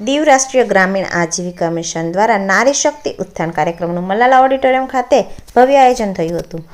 દીવ રાષ્ટ્રીય ગ્રામીણ આજીવિકા મિશન દ્વારા નારી શક્તિ ઉત્થાન કાર્યક્રમનું મલાલા ઓડિટોરિયમ ખાતે ભવ્ય આયોજન થયું હતું.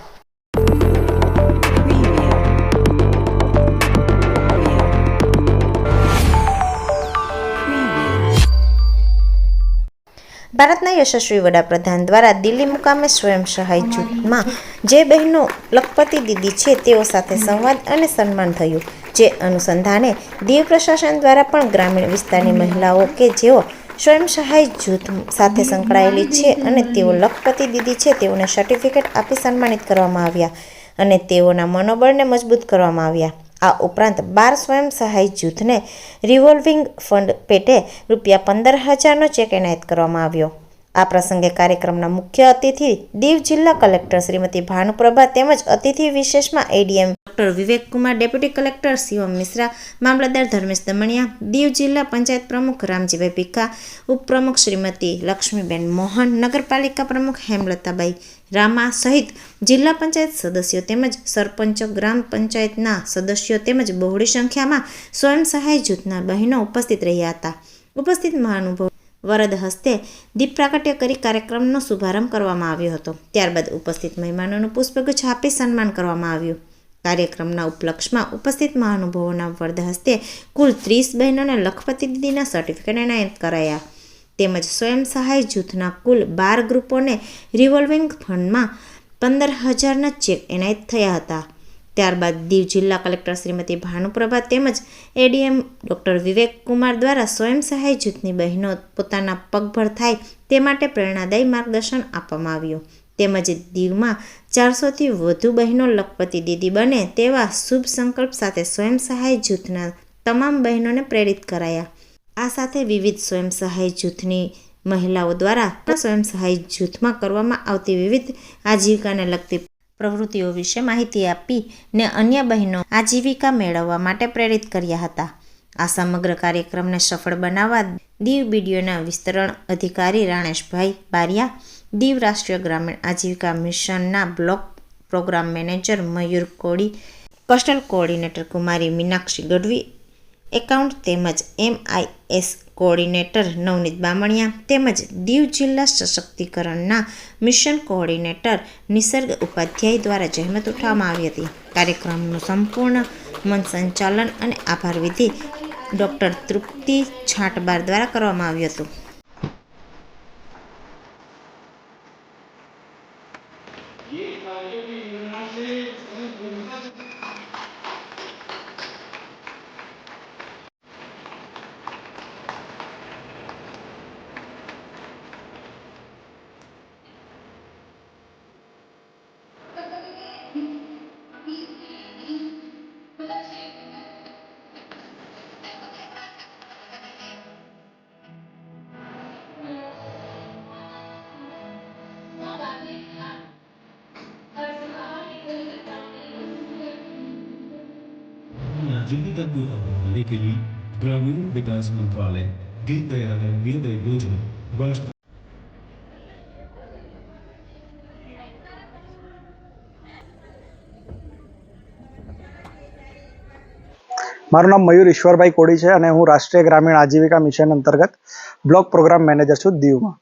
ભારતના યશસ્વી વડાપ્રધાન દ્વારા દિલ્હી મુકામે સ્વયં સહાય જૂથમાં જે બહેનો લખપતિ દીદી છે તેઓ સાથે સંવાદ અને સન્માન થયું. જે અનુસંધાને દીવ પ્રશાસન દ્વારા પણ ગ્રામીણ વિસ્તારની મહિલાઓ કે જેઓ સ્વયં સહાય જૂથ સાથે સંકળાયેલી છે અને તેઓ લખપતિ દીદી છે, તેઓને સર્ટિફિકેટ આપી સન્માનિત કરવામાં આવ્યા અને તેઓના મનોબળને મજબૂત કરવામાં આવ્યા. આ ઉપરાંત બાર સ્વયં સહાય જૂથને રિવોલ્વિંગ ફંડ પેટે રૂપિયા પંદર હજારનો ચેક એનાયત કરવામાં આવ્યો. આ પ્રસંગે કાર્યક્રમના મુખ્ય અતિથિ દીવ જિલ્લા કલેક્ટર શ્રીમતી ભાનુપ્રભા તેમજ અતિથિ વિશેષમાં ADM doctor Vivekkumar deputy collector Shivam Mishra, મામલતદાર ધર્મેશ દમણિયા, દીવ જિલ્લા પંચાયત પ્રમુખ રામજીભાઈ ભીખા, ઉપપ્રમુખ શ્રીમતી લક્ષ્મીબેન મોહન, નગરપાલિકા પ્રમુખ હેમલતાબાઈ રામા સહિત જિલ્લા પંચાયત સદસ્યો તેમજ સરપંચો, ગ્રામ પંચાયતના સદસ્યો તેમજ બહોળી સંખ્યામાં સ્વયં સહાય જૂથના બહેનો ઉપસ્થિત રહ્યા હતા. ઉપસ્થિત મહાનુભાવ વરદ હસ્તે દીપ પ્રાગટ્ય કરી કાર્યક્રમનો શુભારંભ કરવામાં આવ્યો હતો. ત્યારબાદ ઉપસ્થિત મહેમાનોનું પુષ્પગુચ્છ આપી સન્માન કરવામાં આવ્યું. કાર્યક્રમના ઉપલક્ષમાં ઉપસ્થિત મહાનુભાવોના વરદ હસ્તે કુલ ત્રીસ બહેનોને લખપતિ દીદીના સર્ટિફિકેટ એનાયત કરાયા. તેમજ સ્વયં સહાય જૂથના કુલ બાર ગ્રુપોને રિવોલ્વિંગ ફંડમાં પંદર હજારના ચેક એનાયત થયા હતા. ત્યારબાદ દીવ જિલ્લા કલેક્ટર શ્રીમતી ભાનુપ્રભા તેમજ એડીએમ ડોક્ટર વિવેક કુમાર દ્વારા સ્વયં સહાય જૂથની બહેનો પોતાના પગભર થાય તે માટે પ્રેરણાદાયી માર્ગદર્શન આપવામાં આવ્યું. તેમજ દીવમાં ચારસોથી વધુ બહેનો લખપતિ દીદી બને તેવા શુભ સંકલ્પ સાથે સ્વયં સહાય જૂથના તમામ બહેનોને પ્રેરિત કરાયા. આ સાથે વિવિધ સ્વયં સહાય જૂથની મહિલાઓ દ્વારા સ્વયં સહાય જૂથમાં કરવામાં આવતી વિવિધ આજીવિકાને લગતી પ્રવૃત્તિઓ વિશે માહિતી આપી ને અન્ય બહેનો આજીવિકા મેળવવા માટે પ્રેરિત કર્યા હતા. આ સમગ્ર કાર્યક્રમને સફળ બનાવવા દીવ બીડીઓના વિસ્તરણ અધિકારી રાણેશભાઈ બારિયા, દીવ રાષ્ટ્રીય ગ્રામીણ આજીવિકા મિશનના block program manager Mayur Kodi કસ્ટલ coordinator કુમારી મીનાક્ષી ગઢવી એકાઉન્ટ તેમજ એમઆઈએસ કોઓર્ડિનેટર નવનીત બામણિયા તેમજ દીવ જિલ્લા સશક્તિકરણના મિશન કોઓર્ડિનેટર નિસર્ગ ઉપાધ્યાય દ્વારા જહેમત ઉઠાવવામાં આવી હતી કાર્યક્રમનું સંપૂર્ણ મન સંચાલન અને આભાર વિધિ ડૉક્ટર તૃપ્તિ છાંટબાર દ્વારા કરવામાં આવ્યું હતું जिंदगी तक बनाने જુદી તકનીકોને લીધેલી ગ્રામીણ વિકાસ મંત્રાલય દીનદયાળ અંત્યોદય યોજના વર્ષ મારું નામ મયુર ઈશ્વરભાઈ કોડી છે અને હું રાષ્ટ્રીય ગ્રામીણ આજીવિકા મિશન અંતર્ગત બ્લોક પ્રોગ્રામ મેનેજર છું દીવમાં.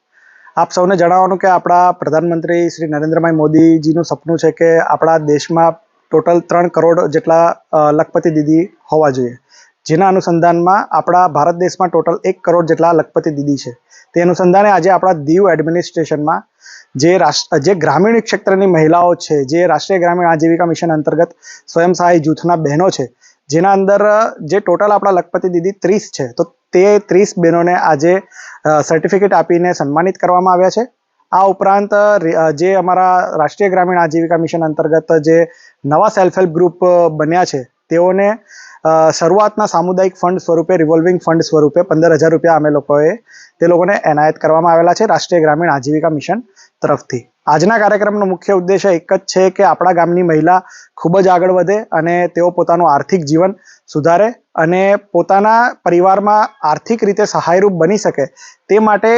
આપ સૌને જણાવવાનું કે આપણા પ્રધાનમંત્રી શ્રી નરેન્દ્રભાઈ મોદીજીનું સપનું છે કે આપણા દેશમાં ટોટલ ત્રણ કરોડ જેટલા લખપતિ દીદી હોવા જોઈએ. જેના અનુસંધાનમાં આપણા ભારત દેશમાં ટોટલ એક કરોડ જેટલા લખપતિ દીદી છે. તે અનુસંધાને આજે આપણા દીવ એડમિનિસ્ટ્રેશનમાં જે રાષ્ટ્ર, જે ગ્રામીણ ક્ષેત્રની મહિલાઓ છે, જે રાષ્ટ્રીય ગ્રામીણ આજીવિકા મિશન અંતર્ગત સ્વયં સહાય જૂથના બહેનો છે, જેના અંદર જે ટોટલ આપણા લખપતિ દીદી ત્રીસ છે, તો તે ત્રીસ બહેનોને આજે સર્ટિફિકેટ આપીને સન્માનિત કરવામાં આવ્યા છે. આ ઉપરાંત જે અમારા રાષ્ટ્રીય ગ્રામીણ આજીવિકા મિશન અંતર્ગત જે નવા સેલ્ફ હેલ્પ ગ્રુપ બન્યા છે, તેઓને શરૂઆતના સામુદાયિક ફંડ સ્વરૂપે, રિવોલ્વિંગ ફંડ સ્વરૂપે પંદર હજાર રૂપિયા અમે લોકોએ તે લોકોને એનાયત કરવામાં આવેલા છે રાષ્ટ્રીય ગ્રામીણ આજીવિકા મિશન તરફથી. આજના કાર્યક્રમનો મુખ્ય ઉદ્દેશ્ય એક જ છે કે આપણા ગામની મહિલા ખૂબ જ આગળ વધે અને તેઓ પોતાનું આર્થિક જીવન સુધારે અને પોતાના પરિવારમાં આર્થિક રીતે સહાયરૂપ બની શકે તે માટે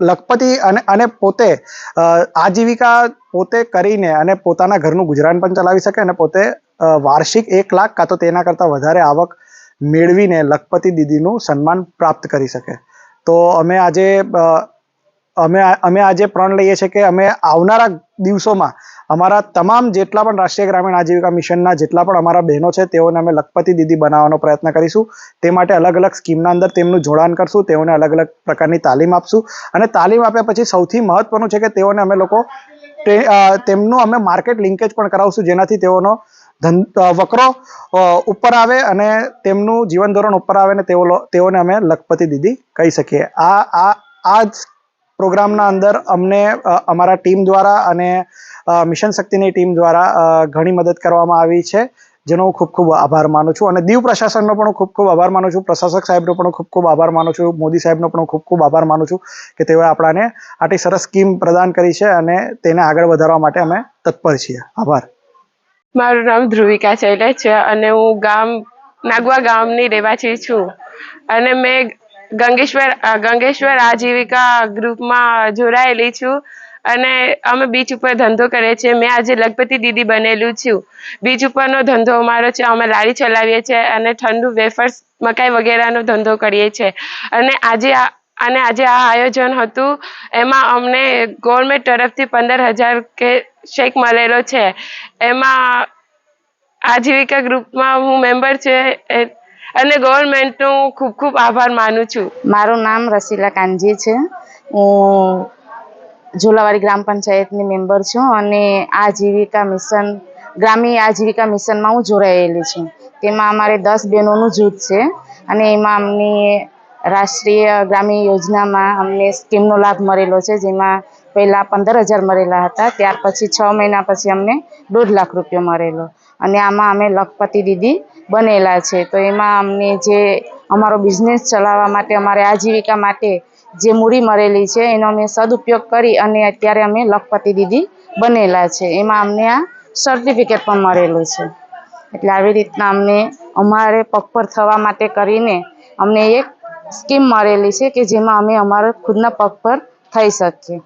લખપતિ અને અને પોતે આજીવિકા પોતે કરીને અને પોતાના ઘરનું ગુજરાન પણ ચલાવી શકે અને પોતે વાર્ષિક એક લાખ કાં તો તેના કરતાં વધારે આવક મેળવીને લખપતિ દીદીનું સન્માન પ્રાપ્ત કરી શકે. તો અમે આજે અમે અમે આજે પ્રણ લઈએ છીએ કે અમે આવનારા દિવસોમાં અમારા તમામ જેટલા પણ રાષ્ટ્રીય ગ્રામીણ આજીવિકા મિશનના જેટલા પણ અમારા બહેનો છે, તેઓને અમે લખપતિ દીદી બનાવવાનો પ્રયત્ન કરીશું. તે માટે અલગ અલગ સ્કીમના અંદર તેમનું જોડાણ કરશું, તેઓને અલગ અલગ પ્રકારની તાલીમ આપશું અને તાલીમ આપ્યા પછી સૌથી મહત્વનું છે કે તેઓને અમે લોકો તેમનું અમે માર્કેટ લિંકેજ પણ કરાવશું, જેનાથી તેઓનો વકરો ઉપર આવે અને તેમનું જીવન ધોરણ ઉપર આવે અને તેઓ તેઓને અમે લખપતિ દીદી કહી શકીએ. આ આ આ પ્રોગ્રામના અંદર અમને અમારા ટીમ દ્વારા અને મિશન શક્તિની ટીમ દ્વારા ઘણી મદદ કરવામાં આવી છે, જેનો હું ખૂબ ખૂબ આભાર માનું છું. અને દીવ પ્રશાસનનો પણ ખૂબ ખૂબ આભાર માનું છું. પ્રશાસક સાહેબનો પણ ખૂબ ખૂબ આભાર માનું છું. મોદી સાહેબનો પણ ખૂબ ખૂબ આભાર માનું છું કે તેઓએ આપણાને આટલી સરસ સ્કીમ પ્રદાન કરી છે અને તેને આગળ વધારવા માટે અમે તત્પર છીએ. આભાર. મારું નામ ધ્રુવિકા ચૈલે છે અને હું ગામ, નાગવા ગામની રહેવાસી છું. અને મેં ગંગેશ્વર ગંગેશ્વર આજીવિકા ગ્રુપમાં જોડાયેલી છું અને અમે બીચ ઉપર ધંધો કરીએ છીએ. મેં આજે લખપતિ દીદી બનેલું છું. બીચ ઉપરનો ધંધો અમારો છે. અમે લારી ચલાવીએ છીએ અને ઠંડુ વેફર્સ, મકાઈ વગેરેનો ધંધો કરીએ છીએ. અને આજે અને આજે આ આયોજન હતું. એમાં અમને ગવર્મેન્ટ તરફથી પંદર હજાર કે શેક મળેલો છે. એમાં આજીવિકા ગ્રુપમાં હું મેમ્બર છે અને ગવર્મેન્ટનો ખૂબ ખૂબ આભાર માનું છું. મારું નામ રસીલા કાનજી છે. હું ઝોલાવાડી ગ્રામ પંચાયતની મેમ્બર છું અને આજીવિકા મિશન ગ્રામીણ આજીવિકા મિશનમાં હું જોડાયેલી છું. તેમાં અમારે દસ બહેનોનું જૂથ છે અને એમાં અમને રાષ્ટ્રીય ગ્રામીણ યોજનામાં અમને સ્કીમનો લાભ મળેલો છે, જેમાં પહેલાં પંદર હજાર મળેલા હતા, ત્યાર પછી છ મહિના પછી અમને દોઢ લાખ રૂપિયો મળેલો. અને આમાં અમે લખપતિ દીદી બનેલા છે. તો એમાં અમને જે અમારો બિઝનેસ ચલાવવા માટે, અમારે આજીવિકા માટે જે મૂડી મળેલી છે, એનો અમે સદુપયોગ કરી અને અત્યારે અમે લખપતિ દીદી બનેલા છે. એમાં અમને આ સર્ટિફિકેટ પણ મળેલું છે. એટલે આવી રીતના અમને, અમારે પગભર થવા માટે કરીને અમને એક સ્કીમ મળેલી છે કે જેમાં અમે અમારા ખુદના પગ પર થઈ શકીએ.